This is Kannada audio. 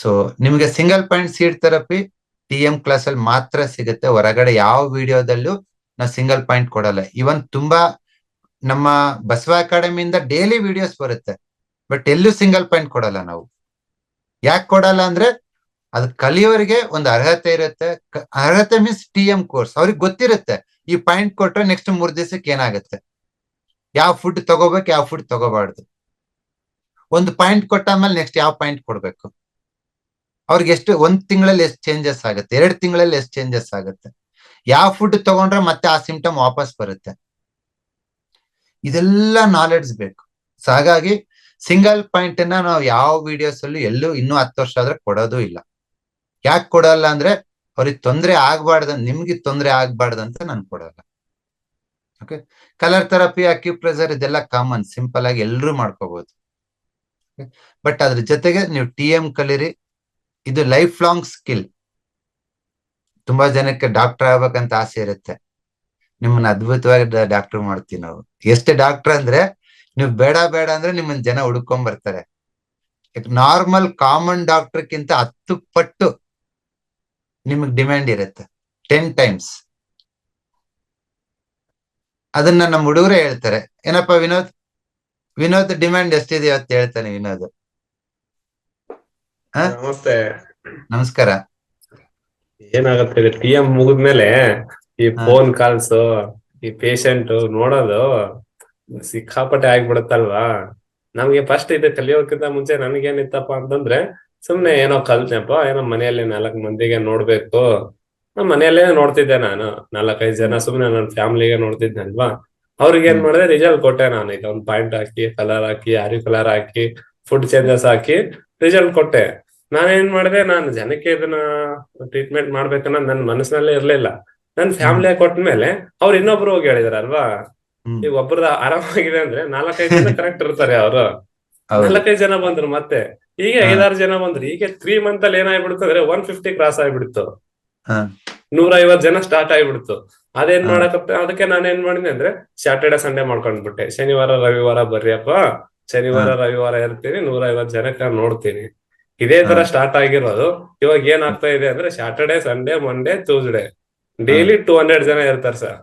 ಸೊ ನಿಮಗೆ single point seat therapy T M class ಅಲ್ಲಿ ಮಾತ್ರ ಸಿಗುತ್ತೆ. ಹೊರಗಡೆ ಯಾವ ವಿಡಿಯೋದಲ್ಲೂ ನಾವು ಸಿಂಗಲ್ ಪಾಯಿಂಟ್ ಕೊಡಲ್ಲ. ಇವನ್ ತುಂಬಾ ನಮ್ಮ ಬಸವ ಅಕಾಡೆಮಿಯಿಂದ ಡೈಲಿ ವಿಡಿಯೋಸ್ ಬರುತ್ತೆ. ಬಟ್ ಎಲ್ಲೂ ಸಿಂಗಲ್ ಪಾಯಿಂಟ್ ಕೊಡಲ್ಲ ನಾವು. ಯಾಕೆ ಕೊಡಲ್ಲ ಅಂದ್ರೆ, ಅದು ಕಲಿಯೋರಿಗೆ ಒಂದು ಅರ್ಹತೆ ಇರುತ್ತೆ. ಅರ್ಹತೆ ಮೀನ್ಸ್ ಟಿ ಎಂ ಕೋರ್ಸ್ ಅವ್ರಿಗೆ ಗೊತ್ತಿರುತ್ತೆ. ಈ ಪಾಯಿಂಟ್ ಕೊಟ್ರೆ ನೆಕ್ಸ್ಟ್ ಮೂರ್ ದಿವಸಕ್ಕೆ ಏನಾಗುತ್ತೆ? ಯಾವ ಫುಡ್ ತಗೋಬೇಕು, ಯಾವ ಫುಡ್ ತಗೋಬಾರ್ದು. ಒಂದು ಪಾಯಿಂಟ್ ಕೊಟ್ಟ ಕೊಟ್ಟಾದ್ಮೇಲೆ ನೆಕ್ಸ್ಟ್ ಯಾವ ಪಾಯಿಂಟ್ ಕೊಡ್ಬೇಕು? ಅವ್ರಿಗೆ ಎಷ್ಟು ಒಂದ್ ತಿಂಗಳಲ್ಲಿ ಎಷ್ಟು ಚೇಂಜಸ್ ಆಗುತ್ತೆ? ಎರಡ್ ತಿಂಗಳಲ್ಲಿ ಎಷ್ಟು ಚೇಂಜಸ್ ಆಗುತ್ತೆ? ಯಾವ ಫುಡ್ ತಗೊಂಡ್ರೆ ಮತ್ತೆ ಆ ಸಿಂಪ್ಟಮ್ ವಾಪಸ್ ಬರುತ್ತೆ? ಇದೆಲ್ಲ ನಾಲೆಡ್ಜ್ ಬೇಕು. ಸೊ ಹಾಗಾಗಿ ಸಿಂಗಲ್ ಪಾಯಿಂಟ್ ಅನ್ನ ನಾವು ಯಾವ ವಿಡಿಯೋಸ್ ಅಲ್ಲೂ ಎಲ್ಲೂ ಇನ್ನೂ ಹತ್ತು ವರ್ಷ ಆದ್ರೆ ಕೊಡೋದು ಇಲ್ಲ. ಯಾಕೆ ಕೊಡಲ್ಲ ಅಂದ್ರೆ ಅವ್ರಿಗೆ ತೊಂದರೆ ಆಗ್ಬಾರ್ದು, ನಿಮ್ಗೆ ತೊಂದರೆ ಆಗ್ಬಾರ್ದು ಅಂತ ನಾನು ಕೊಡಲ್ಲ. ಓಕೆ ಕಲರ್ ಥೆರಪಿ ಅಕ್ಯುಪ್ರೆಸರ್ ಇದೆಲ್ಲ ಕಾಮನ್ ಸಿಂಪಲ್ ಆಗಿ ಎಲ್ಲರೂ ಮಾಡ್ಕೋಬಹುದು ಬಟ್ ಅದ್ರ ಜೊತೆಗೆ ನೀವು ಟಿ ಎಂ ಕಲೀರಿ ಇದು ಲೈಫ್ ಲಾಂಗ್ ಸ್ಕಿಲ್ ತುಂಬಾ ಜನಕ್ಕೆ ಡಾಕ್ಟರ್ ಆಗ್ಬೇಕಂತ ಆಸೆ ಇರುತ್ತೆ. ನಿಮ್ಮನ್ನ ಅದ್ಭುತವಾಗಿ ಡಾಕ್ಟರ್ ಮಾಡ್ತೀವಿ ನಾವು. ಎಷ್ಟೇ ಡಾಕ್ಟರ್ ಅಂದ್ರೆ ನೀವು ಬೇಡ ಬೇಡ ಅಂದ್ರೆ ನಿಮ್ಮನ್ನ ಜನ ಹುಡ್ಕೊಂಡ್ ಬರ್ತಾರೆ ನಾರ್ಮಲ್ ಕಾಮನ್ ಡಾಕ್ಟರ್ಕ್ಕಿಂತ ಹತ್ತು ಪಟ್ಟು ನಿಮಗ್ ಡಿಮ್ಯಾಂಡ್ ಇರುತ್ತೆ. ಟೆನ್ ಟೈಮ್ಸ್ ಅದನ್ನ ನಮ್ಮ ಹುಡುಗರೇ ಹೇಳ್ತಾರೆ. ಏನಪ್ಪ ವಿನೋದ್? ವಿನೋದ್ ಡಿಮ್ಯಾಂಡ್ ಎಷ್ಟಿದೆ ಅಂತ ಹೇಳ್ತಾನೆ ವಿನೋದ್? ನಮಸ್ತೆ. ನಮಸ್ಕಾರ. ಏನಾಗತ್ತೆ ಟಿ ಎಂ ಮುಗಿದ್ಮೇಲೆ ಈ ಫೋನ್ ಕಾಲ್ಸ್ ಈ ಪೇಷಂಟ್ ನೋಡೋದು ಸಿಕ್ಕಾಪಟ್ಟೆ ಆಗ್ಬಿಡತ್ತಲ್ವಾ? ನಮ್ಗೆ ಫಸ್ಟ್ ಇದು ಕಲಿಯೋಕ್ಕಿಂತ ಮುಂಚೆ ನನಗೇನಿತ್ತಪ್ಪ ಅಂತಂದ್ರೆ ಸುಮ್ನೆ ಏನೋ ಕಲ್ತನಪ್ಪ ಏನೋ ಮನೆಯಲ್ಲಿ ನಾಲ್ಕ್ ಮಂದಿಗೆ ನೋಡ್ಬೇಕು. ನಮ್ ಮನೆಯಲ್ಲೇ ನೋಡ್ತಿದ್ದೆ ನಾನು ನಾಲ್ಕೈದು ಜನ ಸುಮ್ನೆ ನನ್ನ ಫ್ಯಾಮಿಲಿಗೆ ನೋಡ್ತಿದ್ನಲ್ವಾ? ಅವ್ರಿಗೆ ಏನ್ ಮಾಡಿದ್ರೆ ಮಾಡಿದೆ ರಿಸಲ್ಟ್ ಕೊಟ್ಟೆ ನಾನು. ಈಗ ಒಂದ್ ಪಾಯಿಂಟ್ ಹಾಕಿ ಕಲರ್ ಹಾಕಿ ಆರಿ ಕಲರ್ ಹಾಕಿ ಫುಡ್ ಚೇಂಜಸ್ ಹಾಕಿ ರಿಸಲ್ಟ್ ಕೊಟ್ಟೆ. ನಾನೇನ್ ಮಾಡಿದೆ ನಾನು ಜನಕ್ಕೆ ಇದನ್ನ ಟ್ರೀಟ್ಮೆಂಟ್ ಮಾಡ್ಬೇಕನ್ನೋ ನನ್ನ ಮನಸ್ಸಿನಲ್ಲೇ ಇರ್ಲಿಲ್ಲ. ನನ್ ಫ್ಯಾಮಿಲಿ ಕೊಟ್ಮೇಲೆ ಅವ್ರು ಇನ್ನೊಬ್ರು ಹೋಗಿ ಹೇಳಿದಾರಲ್ವಾ? ಅಲ್ವಾ ಈಗ ಒಬ್ಬರದ ಆರಾಮಾಗಿದೆ ಅಂದ್ರೆ ನಾಲ್ಕೈದು ಜನ ಕರೆಕ್ಟ್ ಇರ್ತಾರೆ ಅವರು. ನಾಲ್ಕೈದು ಜನ ಬಂದ್ರು ಮತ್ತೆ. ಈಗ. ಐದಾರು ಜನ ಬಂದ್ರು. ಈಗ ತ್ರೀ ಮಂತ್ ಅಲ್ಲಿ ಏನಾಗ್ಬಿಡ್ತು ಅಂದ್ರೆ ಒನ್ ಫಿಫ್ಟಿ ಕ್ರಾಸ್ ಆಗ್ಬಿಡ್ತು. ನೂರ ಐವತ್ ಜನ ಸ್ಟಾರ್ಟ್ ಆಗ್ಬಿಡ್ತು. ಅದೇನ್ ಹಾ. ಮಾಡಕಪ್ಪ ಅದಕ್ಕೆ ನಾನು ಏನ್ ಮಾಡಿದೆ ಅಂದ್ರೆ ಸ್ಯಾಟರ್ಡೆ ಸಂಡೇ ಮಾಡ್ಕೊಂಡ್ಬಿಟ್ಟೆ. ಶನಿವಾರ ರವಿವಾರ ಬರ್ರಿಯಪ್ಪ. ಶನಿವಾರ ರವಿವಾರ ಇರ್ತೀನಿ. ನೂರ ಐವತ್ ಜನಕ್ಕೆ ನೋಡ್ತೀನಿ. ಇದೇ ತರ ಸ್ಟಾರ್ಟ್ ಆಗಿರೋದು. ಇವಾಗ ಏನ್ ಆಗ್ತಾ ಇದೆ ಅಂದ್ರೆ Saturday Sunday Monday Tuesday daily two hundred ಜನ ಇರ್ತಾರೆ ಸರ್